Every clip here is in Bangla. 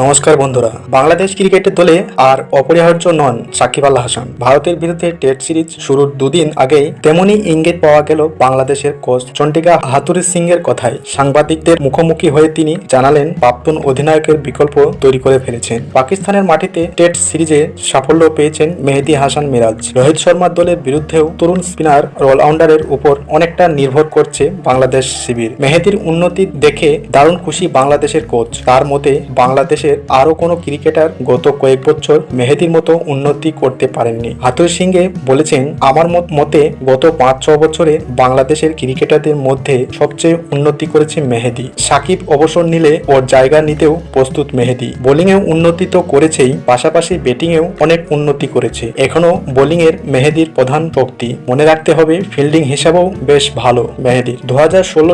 নমস্কার বন্ধুরা। বাংলাদেশ ক্রিকেটের দলে আর অপরিহার্য নন সাকিব আল হাসান। ভারতের বিরুদ্ধে টেস্ট সিরিজ শুরুর দুদিন আগেই তেমনই ইঙ্গিত পাওয়া গেল বাংলাদেশের কোচ চন্ডিকা হাতুরি সিং এর কথায়। সাংবাদিকদের মুখোমুখি হয়ে তিনি জানালেন, প্রাক্তন অধিনায়কের বিকল্প তৈরি করে ফেলেছেন। পাকিস্তানের মাটিতে টেস্ট সিরিজে সাফল্য পেয়েছেন মেহেদি হাসান মিরাজ। রোহিত শর্মার দলের বিরুদ্ধেও তরুণ স্পিনার, অলরাউন্ডারের উপর অনেকটা নির্ভর করছে বাংলাদেশ শিবির। মেহেদির উন্নতি দেখে দারুণ খুশি বাংলাদেশের কোচ। তার মতে বাংলাদেশের আরও কোনো ক্রিকেটার গত কয়েক বছর মেহেদির মতো উন্নতি করতে পারেননি। হাতুর সিংহে বলেছেন, আমার মতে গত পাঁচ ছ বছরে বাংলাদেশের ক্রিকেটারদের মধ্যে সবচেয়ে উন্নতি করেছে মেহেদি। সাকিব অবসর নিলে ওর জায়গা নিতেও প্রস্তুত মেহেদি। বোলিংয়েও উন্নতি তো করেছেই, পাশাপাশি ব্যাটিংয়েও অনেক উন্নতি করেছে। এখনও বোলিংয়ের মেহেদির প্রধান শক্তি। মনে রাখতে হবে, ফিল্ডিং হিসাবেও বেশ ভালো মেহেদির। দু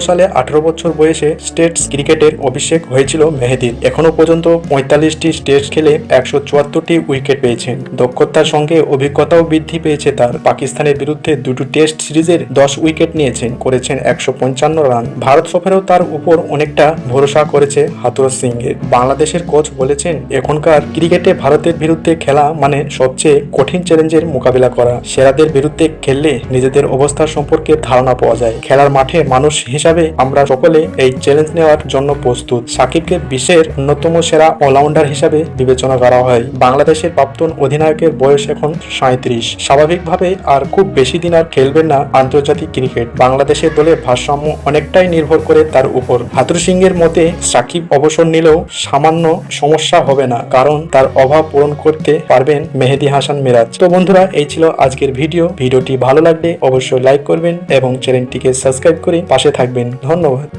সালে আঠারো বছর বয়সে স্টেটস ক্রিকেটের অভিষেক হয়েছিল মেহেদির। এখনও পর্যন্ত পঁয়তাল্লিশটি টেস্ট খেলে একশো চুয়াত্তরটি উইকেট পেয়েছেন। দক্ষতার সঙ্গে অভিজ্ঞতাও বৃদ্ধি পেয়েছে তার। পাকিস্তানের বিরুদ্ধে দুটো টেস্ট সিরিজের দশ উইকেট নিয়েছেন, করেছেন একশো পঞ্চান্ন রান। ভারত সফরেও তার উপর অনেকটা ভরসা করেছে হাতুর সিং এর বাংলাদেশের কোচ বলেছেন, এখনকার ক্রিকেটে ভারতের বিরুদ্ধে খেলা মানে সবচেয়ে কঠিন চ্যালেঞ্জের মোকাবিলা করা। সেরাদের বিরুদ্ধে খেললে নিজেদের অবস্থা সম্পর্কে ধারণা পাওয়া যায়। খেলার মাঠে মানুষ হিসাবে আমরা সকলে এই চ্যালেঞ্জ নেওয়ার জন্য প্রস্তুত। সাকিবকে বিশ্বের অন্যতম সেরা অলরাউন্ডার হিসাবে বিবেচনা করা হয়। বাংলাদেশের প্রাক্তন অধিনায়কের বয়স এখন সাঁত্রিশ স্বাভাবিকভাবে আর খুব বেশি দিন আর খেলবেন না আন্তর্জাতিক ক্রিকেট। বাংলাদেশের দলে ভারসাম্য অনেকটাই নির্ভর করে তার উপর। হাতুর সিং এর মতে, সাকিব অবসর নিলেও সামান্য সমস্যা হবে না, কারণ তার অভাব পূরণ করতে পারবেন মেহেদি হাসান মিরাজ। তো বন্ধুরা, এই ছিল আজকের ভিডিও। ভিডিওটি ভালো লাগলে অবশ্যই লাইক করবেন এবং চ্যানেলটিকে সাবস্ক্রাইব করে পাশে থাকবেন। ধন্যবাদ।